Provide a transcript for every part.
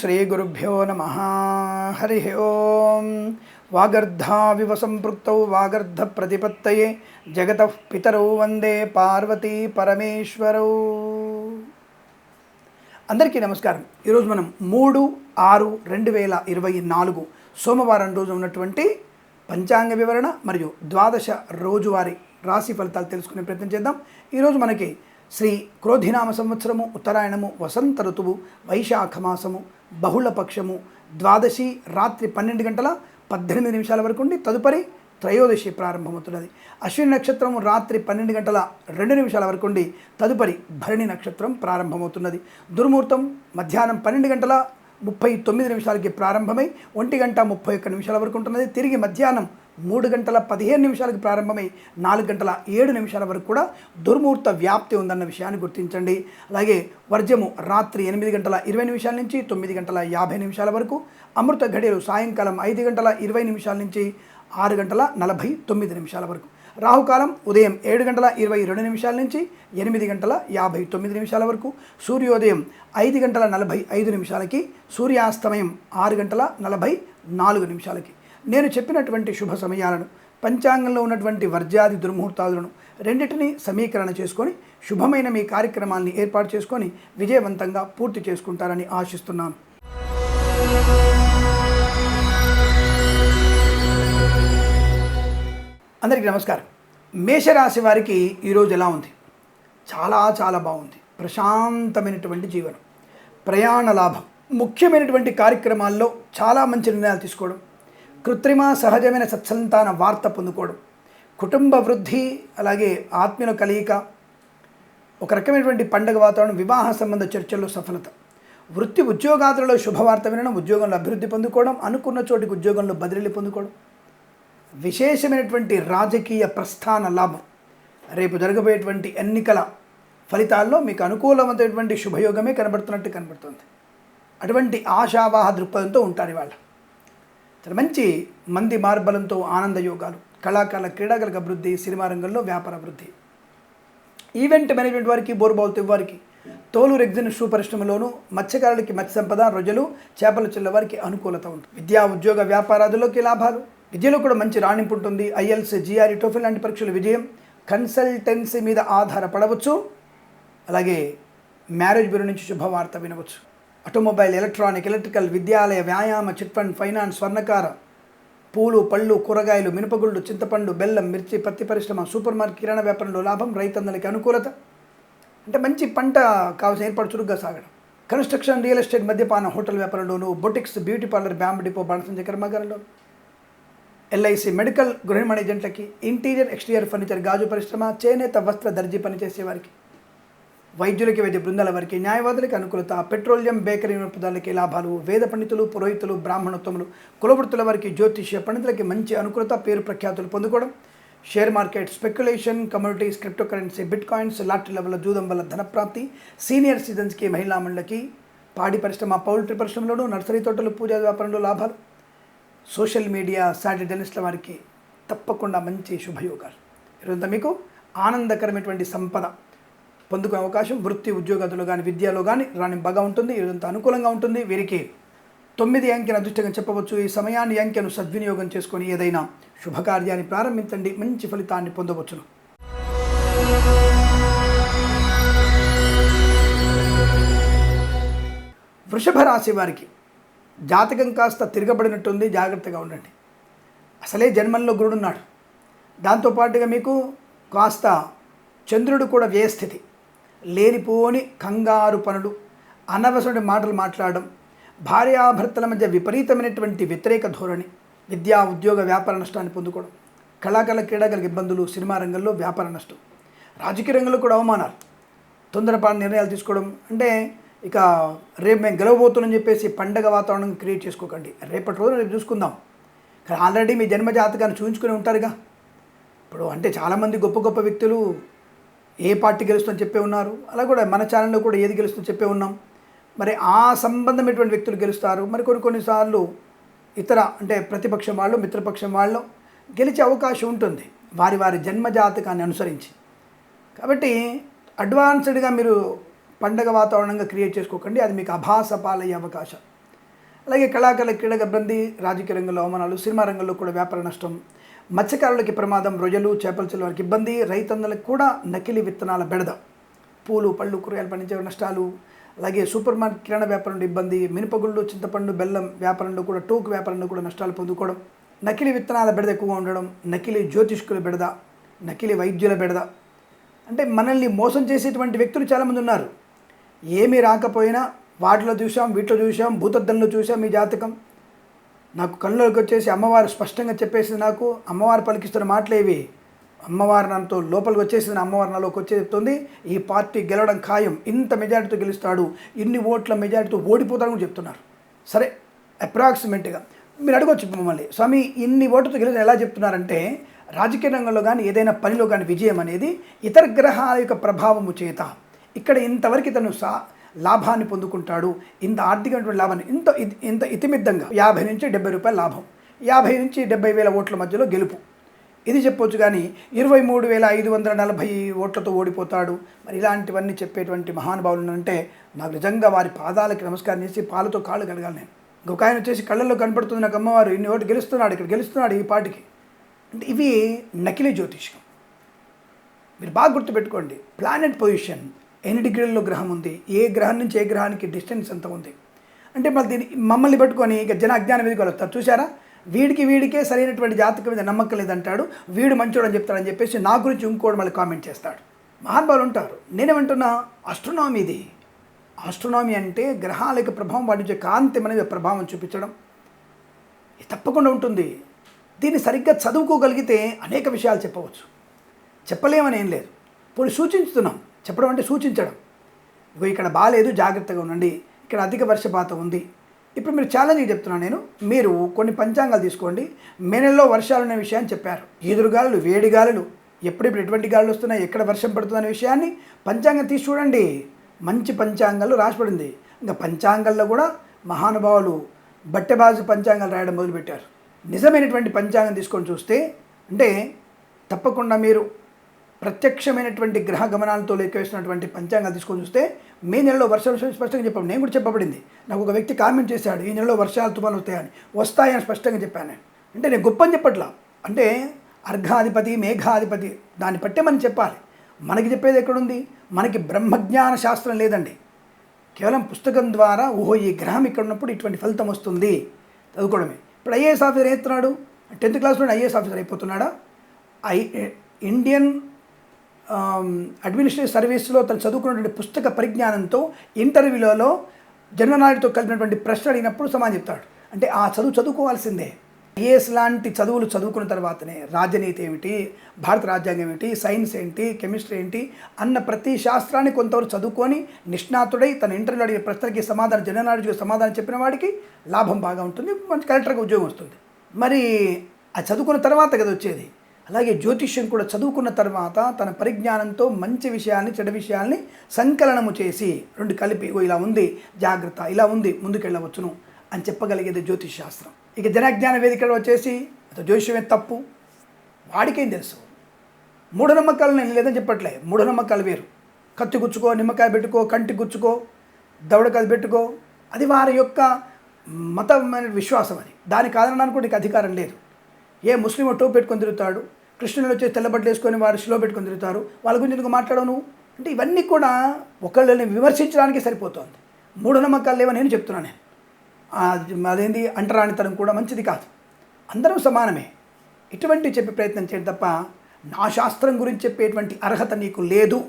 శ్రీ గురుభ్యో నమ హరి ఓం వాగర్ధావివ సంపృక్తౌ వాగర్ధ ప్రతిపత్తయే జగత పితరౌ వందే పార్వతీ పరమేశ్వరౌ అందరికీ నమస్కారం. ఈరోజు మనం మూడు ఆరు రెండు వేల ఇరవై నాలుగు సోమవారం రోజు ఉన్నటువంటి పంచాంగ వివరణ మరియు ద్వాదశ రోజువారీ రాశి ఫలితాలు తెలుసుకునే ప్రయత్నం చేద్దాం. ఈరోజు మనకి శ్రీ క్రోధినామ సంవత్సరము ఉత్తరాయణము వసంత ఋతువు వైశాఖ మాసము ద్వాదశి రాత్రి పన్నెండు గంటల పద్దెనిమిది నిమిషాల వరకు ఉండి తదుపరి త్రయోదశి ప్రారంభమవుతున్నది. అశ్విని నక్షత్రం రాత్రి పన్నెండు గంటల రెండు నిమిషాల వరకు ఉండి తదుపరి భరణి నక్షత్రం ప్రారంభమవుతున్నది. దుర్ముహూర్తం మధ్యాహ్నం పన్నెండు గంటల ముప్పై తొమ్మిది నిమిషాలకి ప్రారంభమై ఒంటి గంట ముప్పై ఒక్క నిమిషాల వరకు ఉంటున్నది. తిరిగి మధ్యాహ్నం మూడు గంటల పదిహేను నిమిషాలకు ప్రారంభమై నాలుగు గంటల ఏడు నిమిషాల వరకు కూడా దుర్ముహూర్త వ్యాప్తి ఉందన్న విషయాన్ని గుర్తించండి. అలాగే వర్జము రాత్రి ఎనిమిది గంటల ఇరవై నిమిషాల నుంచి తొమ్మిది గంటల యాభై నిమిషాల వరకు అమృత ఘడియలు సాయంకాలం ఐదు గంటల ఇరవై నిమిషాల నుంచి ఆరు గంటల నలభై తొమ్మిది నిమిషాల వరకు రాహుకాలం ఉదయం ఏడు గంటల ఇరవై రెండు నిమిషాల నుంచి ఎనిమిది గంటల యాభై తొమ్మిది నిమిషాల వరకు సూర్యోదయం ఐదు గంటల నలభై ఐదు నిమిషాలకి సూర్యాస్తమయం ఆరు గంటల నలభై నాలుగు నిమిషాలకి. నేను చెప్పినటువంటి శుభ సమయాలను పంచాంగంలో ఉన్నటువంటి వర్జాది దుర్ముహూర్తాలను రెండింటినీ సమీకరణ చేసుకొని శుభమైన మీ కార్యక్రమాల్ని ఏర్పాటు చేసుకొని విజయవంతంగా పూర్తి చేసుకుంటారని ఆశిస్తున్నాను. అందరికీ నమస్కారం. మేషరాశి వారికి ఈరోజు ఎలా ఉంది? చాలా చాలా బాగుంది. ప్రశాంతమైనటువంటి జీవనం. ప్రయాణ లాభం. ముఖ్యమైనటువంటి కార్యక్రమాల్లో చాలా మంచి నిర్ణయాలు తీసుకోవడం కృత్రిమ సహజమైన సత్సంతాన వార్త పొందుకోవడం. కుటుంబ వృద్ధి అలాగే ఆత్మీయుల కలయిక ఒక రకమైనటువంటి పండగ వాతావరణం వివాహ సంబంధ చర్చల్లో సఫలత. వృత్తి ఉద్యోగాదులలో శుభవార్త వినడం ఉద్యోగంలో అభివృద్ధి పొందుకోవడం అనుకున్న చోటికి ఉద్యోగంలో బదిలీ పొందుకోవడం. విశేషమైనటువంటి రాజకీయ ప్రస్థాన లాభం. రేపు జరగబోయేటువంటి ఎన్నికల ఫలితాల్లో మీకు అనుకూలమైనటువంటి శుభయోగమే కనబడుతున్నట్టు కనబడుతుంది. అటువంటి ఆశావాహ దృక్పథంతో ఉంటారు ఇవాళ. చాలా మంచి మంది మార్బలంతో ఆనంద యోగాలు కళాకారుల క్రీడాకారులకు అభివృద్ధి సినిమా రంగంలో వ్యాపార అభివృద్ధి. ఈవెంట్ మేనేజ్మెంట్ వారికి బోర్బావుతు వారికి తోలు రెగ్జిన్ షూ పరిశ్రమలోను మత్స్యకారులకి మత్స్య సంపద రొజలు చేపల చెల్లవారికి అనుకూలత ఉంది విద్యా ఉద్యోగ వ్యాపారాదుల్లోకి లాభాలు. విద్యలో కూడా మంచి రాణింపు ఉంటుంది. ఐఎల్స్ జిఆర్ టోఫిల్ లాంటి పరీక్షల విజయం కన్సల్టెన్సీ మీద ఆధారపడవచ్చు. అలాగే మ్యారేజ్ బ్యూరో నుంచి శుభవార్త వినవచ్చు. ఆటోమొబైల్ ఎలక్ట్రానిక్ ఎలక్ట్రికల్ విద్యాలయ వ్యాయామ చిట్ ఫండ్ ఫైనాన్స్ స్వర్ణకార పూలు పళ్ళు కూరగాయలు మినపగుళ్ళు చింతపండు బెల్లం మిర్చి పత్తి పరిశ్రమ సూపర్ మార్కెట్ కిరాణా వ్యాపారంలో లాభం రైతందరికి అనుకూలత. అంటే మంచి పంట కావాల్సిన ఏర్పాటు చురుగ్గా సాగడం. కన్స్ట్రక్షన్ రియల్ ఎస్టేట్ మద్యపాన hotel వ్యాపారంలోను boutiques beauty parlour bamboo depot బాణసంజ కర్మాగారంలో ఎల్ఐసి మెడికల్ గృహ మేనేజెంట్లకి ఇంటీరియర్ ఎక్స్టీరియర్ ఫర్నిచర్ గాజు పరిశ్రమ చేనేత వస్త్ర దర్జీ పనిచేసే వారికి వైద్యులకి వైద్య బృందాల వారికి న్యాయవాదులకి అనుకూలత పెట్రోలియం బేకరీ వినోదాలకి లాభాలు వేద పండితులు పురోహితులు బ్రాహ్మణోత్తములు కులవృత్తుల వారికి జ్యోతిష్య పండితులకి మంచి అనుకూలత పేరు ప్రఖ్యాతులు పొందుకోవడం share market speculation commodities cryptocurrency bitcoins లాటరీల వల్ల జూదం వల్ల ధనప్రాప్తి సీనియర్ సిటిజన్స్కి మహిళా మండలకి పాడి పరిశ్రమ పౌల్ట్రీ పరిశ్రమలోనూ నర్సరీ తోటలు పూజా వ్యాపారంలో లాభాలు. సోషల్ మీడియా సాటి జర్నలిస్టుల వారికి తప్పకుండా మంచి శుభయోగాలు. ఈరోజు మీకు ఆనందకరమైనటువంటి సంపద. పొందుకునే అవకాశం వృత్తి ఉద్యోగాదులో కానీ విద్యలో కానీ రాణింపగా ఉంటుంది ఇదంతా అనుకూలంగా ఉంటుంది. వీరికి తొమ్మిది అంకెను అదృష్టంగా చెప్పవచ్చు. ఈ సమయాన్ని అంకెను సద్వినియోగం చేసుకొని ఏదైనా శుభకార్యాన్ని ప్రారంభించండి. మంచి ఫలితాన్ని పొందవచ్చును. వృషభ రాశి వారికి జాతకం కాస్త తిరగబడినట్టుంది. జాగ్రత్తగా ఉండండి. అసలే జన్మంలో గురుడున్నాడు దాంతోపాటుగా మీకు కాస్త చంద్రుడు కూడా వ్యయస్థితి. లేనిపోని కంగారు పనులు అనవసరమైన మాటలు మాట్లాడడం భార్యాభర్తల మధ్య విపరీతమైనటువంటి వ్యతిరేక ధోరణి విద్యా ఉద్యోగ వ్యాపార నష్టాన్ని పొందుకోవడం కళాకారుల క్రీడాకారులకు ఇబ్బందులు సినిమా రంగంలో వ్యాపార నష్టం రాజకీయ రంగంలో కూడా అవమానాలు తొందరపాటు నిర్ణయాలు తీసుకోవడం అంటే ఇక రేపు మేము గెలవబోతున్నాం చెప్పేసి పండగ వాతావరణం క్రియేట్ చేసుకోకండి. రేపటి రోజు రేపు చూసుకుందాం. కానీ ఆల్రెడీ మీ జన్మ జాతకాన్ని చూపించుకుని ఉంటారుగా. ఇప్పుడు అంటే చాలామంది గొప్ప గొప్ప వ్యక్తులు ఏ పార్టీ గెలుస్తుందని చెప్పే ఉన్నారు. అలా కూడా మన ఛానల్లో కూడా ఏది గెలుస్తుందో చెప్పే ఉన్నాం. మరి ఆ సంబంధమైనటువంటి వ్యక్తులు గెలుస్తారు. మరి కొన్ని కొన్నిసార్లు ఇతర అంటే ప్రతిపక్షం వాళ్ళు మిత్రపక్షం వాళ్ళు గెలిచే అవకాశం ఉంటుంది. వారి వారి జన్మ జాతకాన్ని అనుసరించి. కాబట్టి అడ్వాన్స్డ్గా మీరు పండగ వాతావరణంగా క్రియేట్ చేసుకోకండి. అది మీకు అభాస పాలయ్యే అవకాశం. అలాగే కళాకారుల క్రీడా ఇబ్బంది రాజకీయ రంగంలో అవమానాలు సినిమా రంగంలో కూడా వ్యాపార నష్టం మత్స్యకారులకి ప్రమాదం రొయ్యలు చేపల చెల్లు వారికి ఇబ్బంది రైతన్నలకు కూడా నకిలీ విత్తనాల బెడద. పూలు పళ్ళు కూరగాయలు పండించే నష్టాలు అలాగే సూపర్ మార్కెట్ కిరాణా వ్యాపారంలో ఇబ్బంది మినపగుళ్ళు చింతపండు బెల్లం వ్యాపారంలో కూడా టోకు వ్యాపారంలో కూడా నష్టాలు పొందుకోవడం నకిలీ విత్తనాల బెడద ఎక్కువగా ఉండడం నకిలీ జ్యోతిష్కుల బెడద నకిలీ వైద్యుల బెడద. అంటే మనల్ని మోసం చేసేటువంటి వ్యక్తులు చాలామంది ఉన్నారు. ఏమీ రాకపోయినా వాటిలో చూసాం వీటిలో చూసాం భూతద్దంలో చూసాం ఈ జాతకం. నాకు కళ్ళలోకి వచ్చేసి అమ్మవారు స్పష్టంగా చెప్పేసింది నాకు అమ్మవారు పలికిస్తున్న మాటలేవి అమ్మవారు నాతో లోపలికి వచ్చేసింది అమ్మవారు నాలోకి వచ్చే చెప్తుంది ఈ పార్టీ గెలవడం ఖాయం ఇంత మెజారిటీతో గెలుస్తాడు ఇన్ని ఓట్ల మెజారిటీతో ఓడిపోతాడు కూడా చెప్తున్నారు. సరే అప్రాక్సిమేట్గా మీరు అడగొచ్చు మమ్మల్ని. స్వామి ఇన్ని ఓటుతో గెలిచిన ఎలా చెప్తున్నారంటే రాజకీయ రంగంలో కానీ ఏదైనా పనిలో కానీ విజయం అనేది ఇతర గ్రహాల యొక్క ప్రభావము చేత ఇక్కడ ఇంతవరకు ఇతను సా లాభాన్ని పొందుకుంటాడు. ఇంత ఆర్థికమైనటువంటి లాభాన్ని ఇంత ఇ- ఇంత ఇతిమిద్దంగా యాభై నుంచి డెబ్బై రూపాయల లాభం. యాభై నుంచి డెబ్బై వేల ఓట్ల మధ్యలో గెలుపు. ఇది చెప్పొచ్చు కానీ ఇరవై మూడు వేల ఐదు వందల నలభై ఓట్లతో ఓడిపోతాడు. మరి ఇలాంటివన్నీ చెప్పేటువంటి మహానుభావులు అంటే నాకు నిజంగా వారి పాదాలకి నమస్కారం చేసి పాలతో కాళ్ళు కడగాలి నేను. ఇంకొక ఆయన వచ్చేసి కళ్ళల్లో కనపడుతుంది నాకు అమ్మవారు ఇన్ని ఓటు గెలుస్తున్నాడు ఇక్కడ గెలుస్తున్నాడు ఈ పాటికి. అంటే ఇవి నకిలీ జ్యోతిష్యం మీరు బాగా గుర్తుపెట్టుకోండి. ప్లానెట్ పొజిషన్ ఎన్ని డిగ్రీల్లో గ్రహం ఉంది? ఏ గ్రహం నుంచి ఏ గ్రహానికి డిస్టెన్స్ ఎంత ఉంది? అంటే మళ్ళీ దీన్ని మమ్మల్ని పట్టుకొని ఇక జన అజ్ఞానం మీదకి వస్తారు చూసారా వీడికి వీడికే సరైనటువంటి జాతకం మీద నమ్మకం లేదంటాడు. వీడు మంచోడు అని చెప్తాడని చెప్పేసి నా గురించి ఇంకోటి మళ్ళీ కామెంట్ చేస్తాడు. మహానుభావులు ఉంటారు. నేనేమంటున్నా? అస్ట్రోనామీ ఇది ఆస్ట్రోనామీ అంటే గ్రహాలకు ప్రభావం వాటించే కాంతి అనేది ప్రభావం చూపించడం. ఇది తప్పకుండా ఉంటుంది. దీన్ని సరిగ్గా చదువుకోగలిగితే అనేక విషయాలు చెప్పవచ్చు. చెప్పలేమని ఏం లేదు. ఇప్పుడు సూచించుతున్నాం. చెప్పడం అంటే సూచించడం. ఇగో ఇక్కడ బాగాలేదు జాగ్రత్తగా ఉండండి. ఇక్కడ అధిక వర్షపాతం ఉంది. ఇప్పుడు మీరు ఛాలెంజ్ చెప్తున్నాను నేను. మీరు కొన్ని పంచాంగాలు తీసుకోండి. మే నెలలో వర్షాలు అనే విషయాన్ని చెప్పారు. ఈదురుగాలులు వేడి గాలులు ఎప్పుడెప్పుడు ఎటువంటి గాలులు వస్తున్నాయి ఎక్కడ వర్షం పడుతుందనే విషయాన్ని పంచాంగం తీసి చూడండి. మంచి పంచాంగాలు రాసిపడింది. ఇంకా పంచాంగాల్లో కూడా మహానుభావులు బట్టెబాజు పంచాంగాలు రాయడం మొదలుపెట్టారు. నిజమైనటువంటి పంచాంగం తీసుకొని చూస్తే అంటే తప్పకుండా మీరు ప్రత్యక్షమైనటువంటి గ్రహ గమనాలతో లెక్కేసినటువంటి పంచాంగాలు తీసుకొని చూస్తే మే నెలలో వర్షాలు స్పష్టంగా చెప్పాను నేను కూడా చెప్పబడింది. నాకు ఒక వ్యక్తి కామెంట్ చేశాడు ఈ నెలలో వర్షాలు తుఫాను వస్తాయని. వస్తాయని స్పష్టంగా చెప్పాను అంటే నేను గొప్పని చెప్పట్లా. అంటే అర్ఘాధిపతి మేఘాధిపతి దాన్ని బట్టే మనం చెప్పాలి. మనకి చెప్పేది ఎక్కడుంది? మనకి బ్రహ్మజ్ఞాన శాస్త్రం లేదండి. కేవలం పుస్తకం ద్వారా ఓహో ఈ గ్రహం ఇక్కడ ఉన్నప్పుడు ఇటువంటి ఫలితం వస్తుంది. చదువుకోవడమే. ఇప్పుడు ఐఏఎస్ ఆఫీసర్ అవుతున్నాడు టెన్త్ క్లాస్లో ఐఏఎస్ ఆఫీసర్ అయిపోతున్నాడా? ఐ ఇండియన్ అడ్మినిస్ట్రేటివ్ సర్వీస్లో తను చదువుకున్నటువంటి పుస్తక పరిజ్ఞానంతో ఇంటర్వ్యూలలో జనరల్ నాలెడ్జ్తో కలిపినటువంటి ప్రశ్న అడిగినప్పుడు సమాధానం చెప్తాడు. అంటే ఆ చదువు చదువుకోవాల్సిందే. ఐఏఎస్ లాంటి చదువులు చదువుకున్న తర్వాతనే రాజనీతి ఏమిటి భారత రాజ్యాంగం ఏమిటి సైన్స్ ఏంటి కెమిస్ట్రీ ఏంటి అన్న ప్రతి శాస్త్రాన్ని కొంతవరకు చదువుకొని నిష్ణాతుడై తన ఇంటర్వ్యూ అడిగిన ప్రశ్నకి సమాధానం జనరల్ నాలెడ్జ్కి సమాధానం చెప్పిన వాడికి లాభం బాగా ఉంటుంది మంచి కలెక్టర్గా ఉద్యోగం వస్తుంది. మరి ఆ చదువుకున్న తర్వాత కదా వచ్చేది. అలాగే జ్యోతిష్యం కూడా చదువుకున్న తర్వాత తన పరిజ్ఞానంతో మంచి విషయాన్ని చెడు విషయాల్ని సంకలనము చేసి రెండు కలిపి ఓ ఇలా ఉంది జాగ్రత్త ఇలా ఉంది ముందుకెళ్ళవచ్చును అని చెప్పగలిగేది జ్యోతిష్ శాస్త్రం ఇక జనజ్ఞాన వేదికలో వచ్చేసి అతను జ్యోతిష్యమే తప్పు? వాడికేం తెలుసు? మూఢనమ్మకాలు నేను లేదని చెప్పట్లే మూఢనమ్మకాలు వేరు. కత్తి గుచ్చుకో నిమ్మకాయ పెట్టుకో కంటి గుచ్చుకో దవడకాయలు పెట్టుకో అది వారి యొక్క మతమైన విశ్వాసం అది. దాని కాదనడానికి కూడా నీకు అధికారం లేదు. ఏ ముస్లిం టోపు పెట్టుకొని తిరుగుతాడు కృష్ణుడు వచ్చి తెల్లబట్టలు వేసుకొని వారు శిలో పెట్టుకొని తిరుగుతారు. వాళ్ళ గురించి ఎందుకు మాట్లాడను అంటే ఇవన్నీ కూడా ఒకళ్ళని విమర్శించడానికి సరిపోతుంది. మూఢనమ్మకాలు లేవని నేను చెప్తున్నాను నేను. అదేంది? అంటరానితనం కూడా మంచిది కాదు. అందరం సమానమే. ఇటువంటి చెప్పే ప్రయత్నం చేయండి తప్ప నా శాస్త్రం గురించి చెప్పేటువంటి అర్హత నీకు లేదు.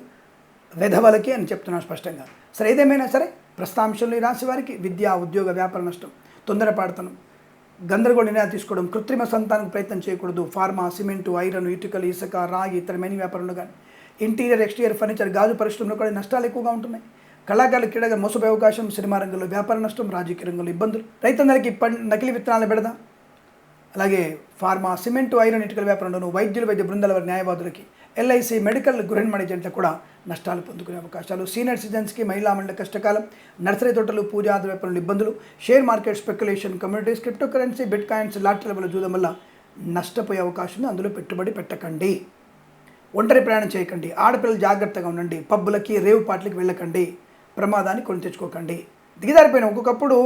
వెధవలకి అని చెప్తున్నాను స్పష్టంగా. సరే ఏదేమైనా సరే ప్రస్తాంశంలో ఈ రాశి వారికి విద్య ఉద్యోగ వ్యాపార నష్టం. తొందరపాడతనం గందరగోళ నిర్ణయాలు తీసుకోవడం కృత్రిమ సంతానం ప్రయత్నం చేయకూడదు. ఫార్మా సిమెంటు ఐరన్ ఇటుకలు ఇసుక రాగి ఇతరమైన వ్యాపారంలో కానీ. ఇంటీరియర్ ఎక్స్టీరియర్ ఫర్నిచర్ గాజు పరిశ్రమలో కూడా నష్టాలు ఎక్కువగా ఉంటున్నాయి. కళాకారుల క్రీడగా మోసపోయే అవకాశం సినిమా రంగంలో వ్యాపార నష్టం రాజకీయ రంగంలో ఇబ్బందులు. రైతందరికీ నకిలీ విత్తనాలు పెడదా. అలాగే ఫార్మా సిమెంట్ ఐరన్ ఇటుకల వ్యాపారంలోనూ వైద్యుల వైద్య బృందాల వారి న్యాయవాదులకి ఎల్ఐసి మెడికల్ గృహిణి ఏజెంట్లకు కూడా నష్టాలు పొందుకునే అవకాశాలు. సీనియర్ సిటిజన్స్కి మహిళా మండలి కష్టకాలం నర్సరీ తోటలు పూజా వ్యాపారంలో ఇబ్బందులు share market speculation commodities cryptocurrency bitcoins లాటరీల వల్ల చూడడం వల్ల నష్టపోయే అవకాశం ఉంది. అందులో పెట్టుబడి పెట్టకండి. ఒంటరి ప్రయాణం చేయకండి. ఆడపిల్లలు జాగ్రత్తగా ఉండండి. పబ్బులకి రేవు పాటలకి వెళ్ళకండి. ప్రమాదాన్ని కొని తెచ్చుకోకండి. దిగజారిపోయిన ఒక్కొక్కప్పుడు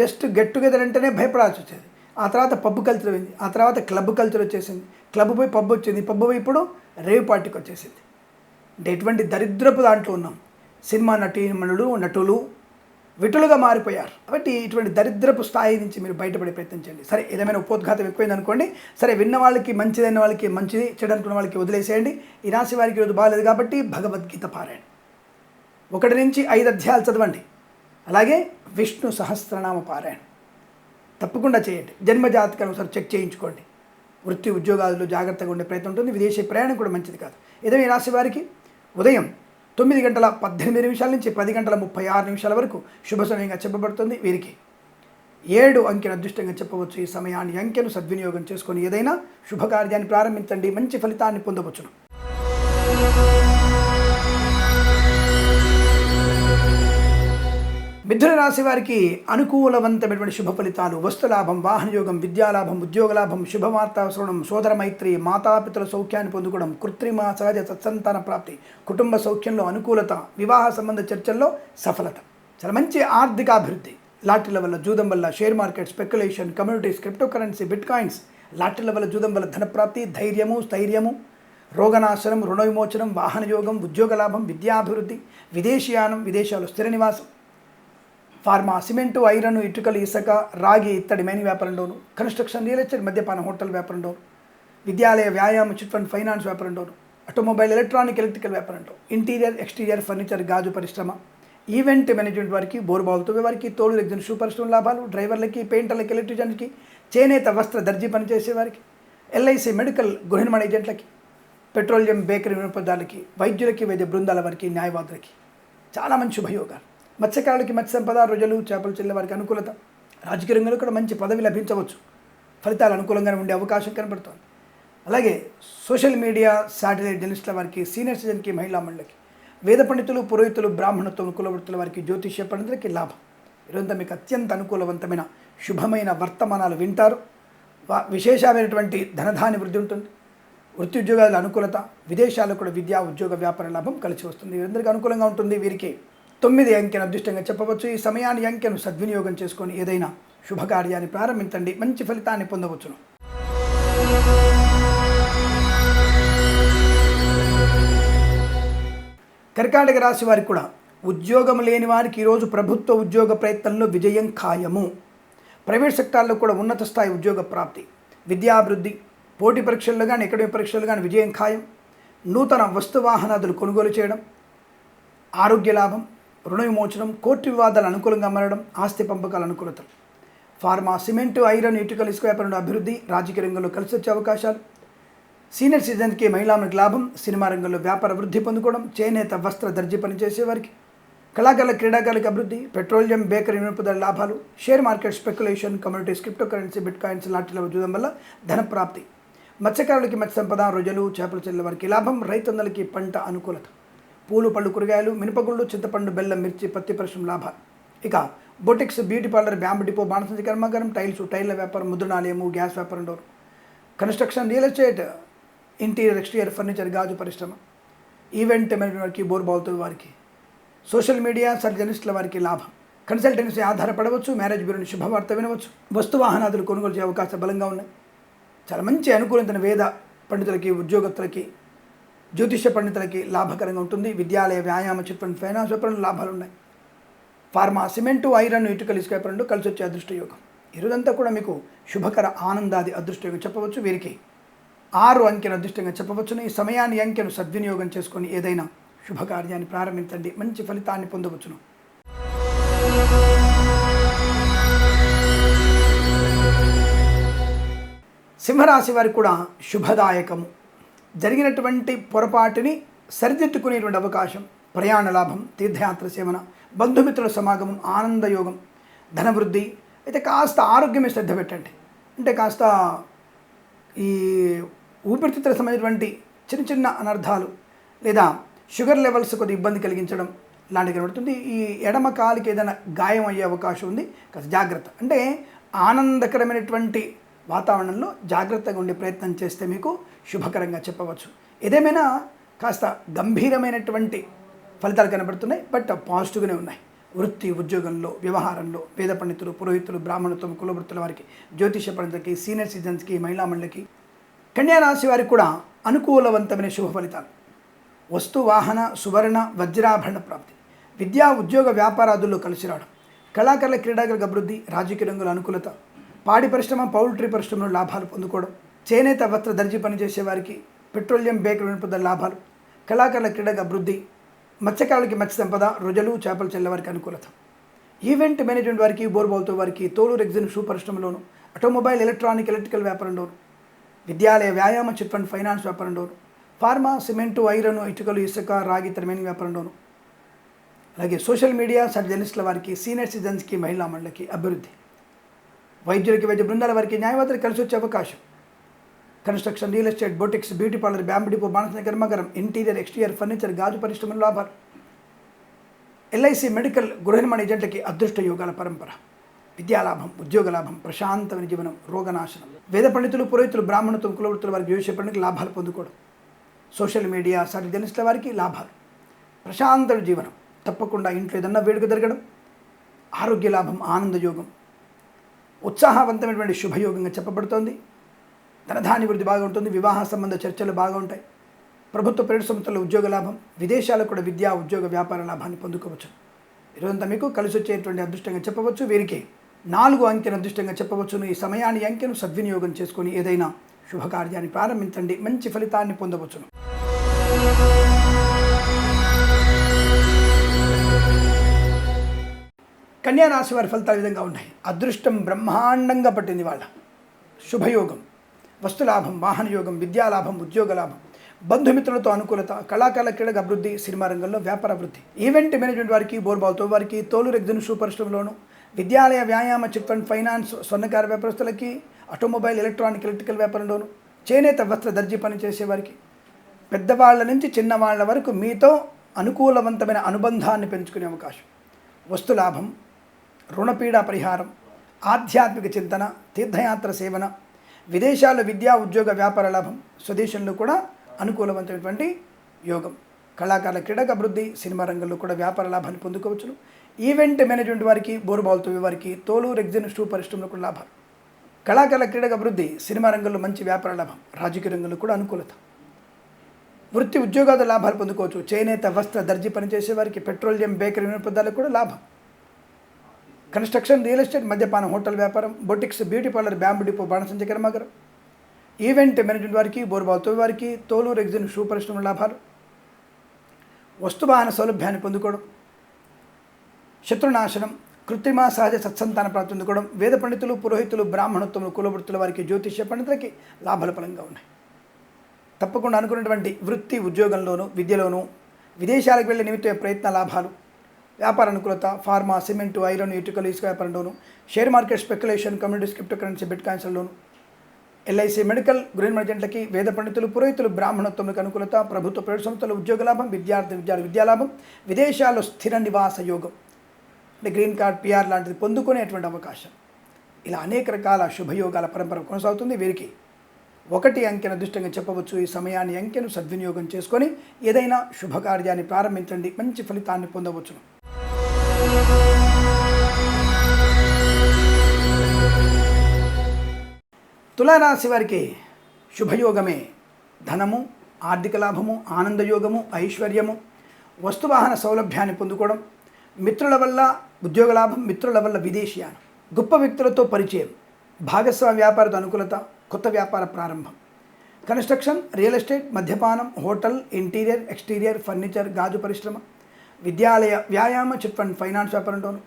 జస్ట్ గెట్ టుగెదర్ అంటేనే భయపడాల్సి వచ్చేది. ఆ తర్వాత పబ్ కల్చర్ అయింది. ఆ తర్వాత క్లబ్ కల్చర్ వచ్చేసింది. క్లబ్ పోయి పబ్ వచ్చింది. పబ్ పోయి ఇప్పుడు రేవ్ పార్టీకి వచ్చేసింది. అంటే ఎటువంటి దరిద్రపు దాంట్లో ఉన్నాం. సినిమా నటీమణులు నటులు విటులుగా మారిపోయారు. కాబట్టి ఇటువంటి దరిద్రపు స్థాయి నుంచి మీరు బయటపడే ప్రయత్నించండి సరే ఏదైనా ఉపోద్ఘాతం ఎక్కువైంది అనుకోండి. సరే విన్న వాళ్ళకి మంచిదైన వాళ్ళకి మంచిది చెడనుకున్న వాళ్ళకి వదిలేసేయండి. ఈ రాశి వారికి ఈరోజు బాగాలేదు కాబట్టి భగవద్గీత పారాయణ. ఒకటి నుంచి ఐదు అధ్యాయాలు చదవండి. అలాగే విష్ణు సహస్రనామ పారాయణ. తప్పకుండా చేయండి. జన్మజాతకం ఒకసారి చెక్ చేయించుకోండి. వృత్తి ఉద్యోగాల్లో జాగ్రత్తగా ఉండే ప్రయత్నం ఉంటుంది. విదేశీ ప్రయాణం కూడా మంచిది కాదు. ఏదో ఈ రాశి వారికి ఉదయం తొమ్మిది గంటల పద్దెనిమిది నిమిషాల నుంచి పది గంటల ముప్పై ఆరు నిమిషాల వరకు శుభ సమయంగా చెప్పబడుతుంది వీరికి. ఏడు అంకెను అదృష్టంగా చెప్పవచ్చు. ఈ సమయాన్ని అంకెను సద్వినియోగం చేసుకొని ఏదైనా శుభకార్యాన్ని ప్రారంభించండి. మంచి ఫలితాన్ని పొందవచ్చును. మిథున రాశి వారికి అనుకూలవంతమైనటువంటి శుభ ఫలితాలు వస్తులాభం వాహనయోగం విద్యాలాభం ఉద్యోగలాభం శుభవార్త శ్రవణం సోదర మైత్రి మాతాపితల సౌఖ్యాన్ని పొందుకోవడం కృత్రిమ సహజ సత్సంతాన ప్రాప్తి కుటుంబ సౌఖ్యంలో అనుకూలత వివాహ సంబంధ చర్చల్లో సఫలత. చాలా మంచి ఆర్థికాభివృద్ధి. లాటరీల వల్ల జూదం వల్ల share market speculation commodities cryptocurrency bitcoins లాటరీల వల్ల జూదం వల్ల ధనప్రాప్తి ధైర్యము స్థైర్యము రోగనాశనం రుణ విమోచనం వాహనయోగం ఉద్యోగలాభం విద్యాభివృద్ధి విదేశీయానం విదేశాలు స్థిర నివాసం ఫార్మా సిమెంటు ఐరన్ ఇటుకలు ఇసుక రాగి ఇత్తడి మైనింగ్ వ్యాపారంలోను కన్స్ట్రక్షన్ రియల్ ఎస్టేట్ మద్యపాన హోటల్ వ్యాపారంలోను విద్యాలయ వ్యాయామ చిట్ ఫండ్ ఫైనాన్స్ వ్యాపారంలోను ఆటోమొబైల్ ఎలక్ట్రానిక్ ఎలక్ట్రికల్ వ్యాపారంలో ఇంటీరియర్ ఎక్స్టీరియర్ ఫర్నిచర్ గాజు పరిశ్రమ ఈవెంట్ మేనేజ్మెంట్ వారికి బోరుబావులతో వారికి తోడు ఎగ్జిన్ షూ పరిశ్రమ లాభాలు డ్రైవర్లకి పెయింటర్లకి ఎలక్ట్రీషియన్కి చేనేత వస్త్ర దర్జీ పనిచేసే వారికి ఎల్ఐసి మెడికల్ గృహ నిర్మాణ ఏజెంట్లకి పెట్రోలియం బేకరీ వినియోగదారులకి వైద్యులకి వైద్య బృందాల వారికి న్యాయవాదులకి చాలా మంచి శుభయోగాలు మత్స్యకారులకి మత్స్య సంపద రొయ్యలు చేపలు చెల్లె వారికి అనుకూలత. రాజకీయ రంగంలో కూడా మంచి పదవి లభించవచ్చు. ఫలితాలు అనుకూలంగానే ఉండే అవకాశం కనబడుతోంది. అలాగే సోషల్ మీడియా శాటిలైట్ జర్నలిస్టుల వారికి సీనియర్ సిటిజన్కి మహిళా మండలికి వేద పండితులు పురోహితులు బ్రాహ్మణత్వం కులవృత్తుల వారికి జ్యోతిష్య పండితులకి లాభం. ఇదంతా మీకు అత్యంత అనుకూలవంతమైన శుభమైన వర్తమానాలు వింటారు. విశేషమైనటువంటి ధనధాని వృద్ధి ఉంటుంది. వృత్తి ఉద్యోగాల అనుకూలత విదేశాల్లో కూడా విద్యా ఉద్యోగ వ్యాపార లాభం కలిసి వస్తుంది. వీరందరికీ అనుకూలంగా ఉంటుంది వీరికి. తొమ్మిది అంకెను అదృష్టంగా చెప్పవచ్చు. ఈ సమయాన్ని అంకెను సద్వినియోగం చేసుకొని ఏదైనా శుభకార్యాన్ని ప్రారంభించండి. మంచి ఫలితాన్ని పొందవచ్చును. కర్కాటక రాశి వారికి కూడా ఉద్యోగం లేని వారికి ఈరోజు ప్రభుత్వ ఉద్యోగ ప్రయత్నంలో విజయం ఖాయము. ప్రైవేట్ సెక్టార్లో కూడా ఉన్నత స్థాయి ఉద్యోగ ప్రాప్తి. విద్యాభివృద్ధి పోటీ పరీక్షల్లో కానీ అకాడమిక్ పరీక్షల్లో కానీ విజయం ఖాయం. నూతన వస్తు వాహనాదులు కొనుగోలు చేయడం. ఆరోగ్య లాభం రుణ విమోచనం కోర్టు వివాదాలు అనుకూలంగా మారడం ఆస్తి పంపకాల అనుకూలతలు. ఫార్మా సిమెంటు ఐరన్ ఇటుకల ఇసుక వ్యాపారంలో అభివృద్ధి రాజకీయ రంగంలో కలిసి వచ్చే అవకాశాలు. సీనియర్ సిటిజన్కి మహిళామణికి లాభం సినిమా రంగంలో వ్యాపార వృద్ధి పొందుకోవడం చేనేత వస్త్ర దర్జీ పనిచేసేవారికి కళాకారుల క్రీడాకారులకు అభివృద్ధి పెట్రోలియం బేకరీ వినియోగదారుల లాభాలు share market speculation commodities cryptocurrency bitcoins లాంటిల చూడడం వల్ల ధన ప్రాప్తి మత్స్యకారులకి మత్స్య సంపద రొయ్యలు చేపలు చెల్లె వారికి లాభం రైతన్నలకి పంట అనుకూలత. పూలు పళ్ళు కూరగాయలు మినపగుళ్ళు చింతపండు బెల్లం మిర్చి పత్తి పరిశ్రమ లాభ ఇక boutiques beauty parlour bamboo depot బాణసంచి కర్మాగారం టైల్స్ టైల్ల వ్యాపారం ముద్రణాలయము గ్యాస్ వ్యాపారం door. Construction real estate interior exterior furniture గాజు పరిశ్రమ. ఈవెంట్ మేనేజ్మెంట్ వారికి బోర్బాల్తో వారికి. సోషల్ మీడియా సర్జనిస్టుల వారికి లాభం. కన్సల్టెన్సీ ఆధారపడవచ్చు మ్యారేజ్ బ్యూరోని శుభవార్త వినవచ్చు. వస్తు వాహనాదులు కొనుగోలు చేసే అవకాశం బలంగా ఉన్నాయి చాలా మంచి అనుకూలతన వేద పండితులకి ఉద్యోగస్తులకి జ్యోతిష పండితులకి లాభకరంగా ఉంటుంది. విద్యాలయ వ్యాయామ చిట్ ఫైనాన్స్ వ్యాపారంలో లాభాలు ఉన్నాయి ఫార్మా సిమెంటు ఐరన్ ఇటుకలు ఇసుక వ్యాపారంలో కలిసి వచ్చే అదృష్ట యోగం కూడా మీకు శుభకర ఆనందాది అదృష్టయోగం చెప్పవచ్చు. వీరికి ఆరు అంకెను అదృష్టంగా చెప్పవచ్చును. ఈ సమయాన్ని అంకెను సద్వినియోగం చేసుకొని ఏదైనా శుభకార్యాన్ని ప్రారంభించండి. మంచి ఫలితాన్ని పొందవచ్చును. సింహరాశి వారికి కూడా శుభదాయకము. జరిగినటువంటి పొరపాటుని సరిదిద్దుకునేటువంటి అవకాశం ప్రయాణ లాభం తీర్థయాత్ర సేవన బంధుమిత్రుల సమాగమం ఆనందయోగం ధనవృద్ధి అయితే కాస్త ఆరోగ్యమే శ్రద్ధ పెట్టండి. అంటే కాస్త ఈ ఊపిరితిత్తుల సంబంధించినటువంటి చిన్న చిన్న అనర్థాలు లేదా షుగర్ లెవెల్స్ కొద్ది ఇబ్బంది కలిగించడం లాంటివి కనబడుతుంది. ఈ ఎడమ కాలుకి ఏదైనా గాయం అయ్యే అవకాశం ఉంది. కాస్త జాగ్రత్త. అంటే ఆనందకరమైనటువంటి వాతావరణంలో జాగ్రత్తగా ఉండే ప్రయత్నం చేస్తే మీకు శుభకరంగా చెప్పవచ్చు. ఏదేమైనా కాస్త గంభీరమైనటువంటి ఫలితాలు కనబడుతున్నాయి బట్ పాజిటివ్గానే ఉన్నాయి. వృత్తి ఉద్యోగంలో వ్యవహారంలో పేద పండితులు పురోహితులు బ్రాహ్మణత్వం కులవృత్తుల వారికి జ్యోతిష పండితులకి సీనియర్ సిటిజన్స్కి మహిళా మండలికి కన్యారాశి వారికి కూడా అనుకూలవంతమైన శుభ ఫలితాలు. వస్తు వాహన సువర్ణ వజ్రాభరణ ప్రాప్తి. విద్యా ఉద్యోగ వ్యాపారాదుల్లో కలిసి రావడం. కళాకారుల క్రీడాకారులకు అభివృద్ధి రాజకీయ రంగుల అనుకూలత. పాడి పరిశ్రమ పౌల్ట్రీ పరిశ్రమలో లాభాలు పొందుకోవడం. చేనేత వస్త్ర దర్జీ పనిచేసే వారికి పెట్రోలియం బేకరీ వినిపద లాభాలు. కళాకారుల క్రీడగా అభివృద్ధి మత్స్యకారులకి మత్స్య సంపద రొజలు చేపలు చెల్లవారికి అనుకూలత. ఈవెంట్ మేనేజ్మెంట్ వారికి బోర్బాల్తో వారికి తోలు రెగ్జిన్ షూ పరిశ్రమలోను ఆటోమొబైల్ ఎలక్ట్రానిక్ ఎలక్ట్రికల్ వ్యాపారంలోను విద్యాలయ వ్యాయామ చిట్ ఫండ్ ఫైనాన్స్ వ్యాపారంలోను ఫార్మా సిమెంటు ఐరన్ ఇటుకలు ఇసుక రాగి తరమైన వ్యాపారంలోను. అలాగే సోషల్ మీడియా సబ్ జర్నలిస్టుల వారికి సీనియర్ సిటిజన్స్కి మహిళా మండలికి అభివృద్ధి. వైద్యులకి వైద్య బృందాల వారికి న్యాయవాదులు కలిసి వచ్చే అవకాశం. Construction real estate boutiques beauty parlour bamboo depot బాణసన కర్మకరం ఇంటీరియర్ ఎక్స్టీరియర్ ఫర్నిచర్ గాజు పరిశ్రమ లాభాలు. ఎల్ఐసి మెడికల్ గృహ నిర్మాణ ఏజెంట్లకి అదృష్ట యోగాల పరంపర. విద్యాలాభం ఉద్యోగ లాభం ప్రశాంతమైన జీవనం రోగనాశనం. వేద పండితులు పురోహితులు బ్రాహ్మణత్వం కులవృత్తుల వారికి జ్యోతిష పండితులకు లాభాలు పొందుకోవడం. సోషల్ మీడియా సాటి జర్నలిస్టుల వారికి లాభాలు. ప్రశాంతమైన జీవనం తప్పకుండా ఇంట్లో ఏదన్నా వేడుక జరగడం. ఆరోగ్య లాభం ఆనందయోగం ఉత్సాహవంతమైనటువంటి శుభయోగంగా చెప్పబడుతోంది. ధనధాన్య వృద్ధి బాగా ఉంటుంది వివాహ సంబంధ చర్చలు బాగా ఉంటాయి. ప్రభుత్వ ప్రైవేట్ సంస్థల ఉద్యోగ లాభం విదేశాలకు కూడా విద్యా ఉద్యోగ వ్యాపార లాభాన్ని పొందుకోవచ్చు. ఈరోజంతా మీకు కలిసి వచ్చేటువంటి అదృష్టంగా చెప్పవచ్చు. వీరికి నాలుగు అంకెను అదృష్టంగా చెప్పవచ్చును. ఈ సమయాన్ని అంకెను సద్వినియోగం చేసుకొని ఏదైనా శుభకార్యాన్ని ప్రారంభించండి. మంచి ఫలితాన్ని పొందవచ్చును. కన్యా రాశి వారి ఫలితాలు విధంగా ఉన్నాయి. అదృష్టం బ్రహ్మాండంగా పట్టింది వాళ్ళ. శుభయోగం. వస్తులాభం వాహనయోగం విద్యాలాభం ఉద్యోగ లాభం బంధుమిత్రులతో అనుకూలత కళాకారుల క్రీడ అభివృద్ధి సినిమా రంగంలో వ్యాపార అభివృద్ధి. ఈవెంట్ మేనేజ్మెంట్ వారికి బోర్బాల్తో వారికి తోలు రెగ్జిన్ షూ పరిశ్రమలోను విద్యాలయ వ్యాయామ చిట్ ఫండ్ ఫైనాన్స్ స్వర్ణకార వ్యాపారస్తులకి ఆటోమొబైల్ ఎలక్ట్రానిక్ ఎలక్ట్రికల్ వ్యాపారంలోను చేనేత వస్త్ర దర్జీ పని చేసేవారికి పెద్దవాళ్ళ నుంచి చిన్నవాళ్ళ వరకు మీతో అనుకూలవంతమైన అనుబంధాన్ని పెంచుకునే అవకాశం. వస్తులాభం రుణపీడ పరిహారం ఆధ్యాత్మిక చింతన తీర్థయాత్ర సేవన విదేశాల విద్యా ఉద్యోగ వ్యాపార లాభం స్వదేశంలో కూడా అనుకూలవంతమైనటువంటి యోగం. కళాకారుల క్రీడక అభివృద్ధి సినిమా రంగంలో కూడా వ్యాపార లాభాన్ని పొందుకోవచ్చును. ఈవెంట్ మేనేజ్మెంట్ వారికి బోరుబాల్తో వారికి తోలు రెగ్జిన్ స్టూ పరిశ్రమలో కూడా లాభాలు కళాకారుల క్రీడక అభివృద్ధి సినిమా రంగంలో మంచి వ్యాపార లాభం రాజకీయ రంగంలో కూడా అనుకూలత. వృత్తి ఉద్యోగాల లాభాలు పొందుకోవచ్చు. చేనేత వస్త్ర దర్జీ పనిచేసే వారికి పెట్రోలియం బేకరీ వినియోగదారులకు కూడా లాభం. కన్స్ట్రక్షన్ రియల్ ఎస్టేట్ మద్యపానం హోటల్ వ్యాపారం boutiques beauty parlour bamboo depot బాణసంచ కర్మాగారం. ఈవెంట్ మేనేజ్మెంట్ వారికి బోర్బాల్తో వారికి తోలు రెగ్జిన్ షూ పరిశ్రమ లాభాలు. వస్తువాహన సౌలభ్యాన్ని పొందుకోవడం. శత్రునాశనం కృత్రిమ సహజ సత్సంతాన ప్రాప్తి పొందుకోవడం. వేద పండితులు పురోహితులు బ్రాహ్మణత్వములు కులవృత్తుల వారికి జ్యోతిష్య పండితులకి లాభాల ఫలంగా ఉన్నాయి. తప్పకుండా అనుకున్నటువంటి వృత్తి ఉద్యోగంలోనూ విద్యలోనూ విదేశాలకు వెళ్ళే నిమిత్త ప్రయత్న లాభాలు. వ్యాపార అనుకూలత ఫార్మా సిమెంటు ఐరన్ ఇటుకలు ఇసుక వ్యాపారంలోను share market speculation commodities cryptocurrency bit కాయిన్స్లోను ఎల్ఐసి మెడికల్ గ్రీన్ మర్జెంట్లకి వేద పండితులు పురోహితులు బ్రాహ్మణత్వములకు అనుకూలత ప్రభుత్వ ప్రైవేట్ సంస్థల ఉద్యోగ లాభం విద్యార్థి విద్యార్థి విద్యాలాభం విదేశాల్లో స్థిర నివాస యోగం. అంటే గ్రీన్ కార్డ్ పిఆర్ లాంటిది పొందుకునేటువంటి అవకాశం. ఇలా అనేక రకాల శుభయోగాల పరంపర కొనసాగుతుంది. వీరికి ఒకటి అంకెను అదృష్టంగా చెప్పవచ్చు. ఈ సమయాన్ని అంకెను సద్వినియోగం చేసుకొని ఏదైనా శుభకార్యాన్ని ప్రారంభించండి. మంచి ఫలితాన్ని పొందవచ్చును. తులారాశి వారికి శుభయోగమే. ధనము ఆర్థిక లాభము ఆనందయోగము ఐశ్వర్యము వస్తువాహన సౌలభ్యాన్ని పొందుకోవడం మిత్రుల వల్ల ఉద్యోగ లాభం మిత్రుల వల్ల విదేశీయానం. గొప్ప వ్యక్తులతో పరిచయం భాగస్వామ్య వ్యాపారద అనుకూలత కొత్త వ్యాపార ప్రారంభం. కన్స్ట్రక్షన్ రియల్ ఎస్టేట్ మద్యపానం హోటల్ ఇంటీరియర్ ఎక్స్టీరియర్ ఫర్నిచర్ గాజు పరిశ్రమ విద్యాలయ వ్యాయామ చిట్ ఫండ్ ఫైనాన్స్ వ్యాపారంలోను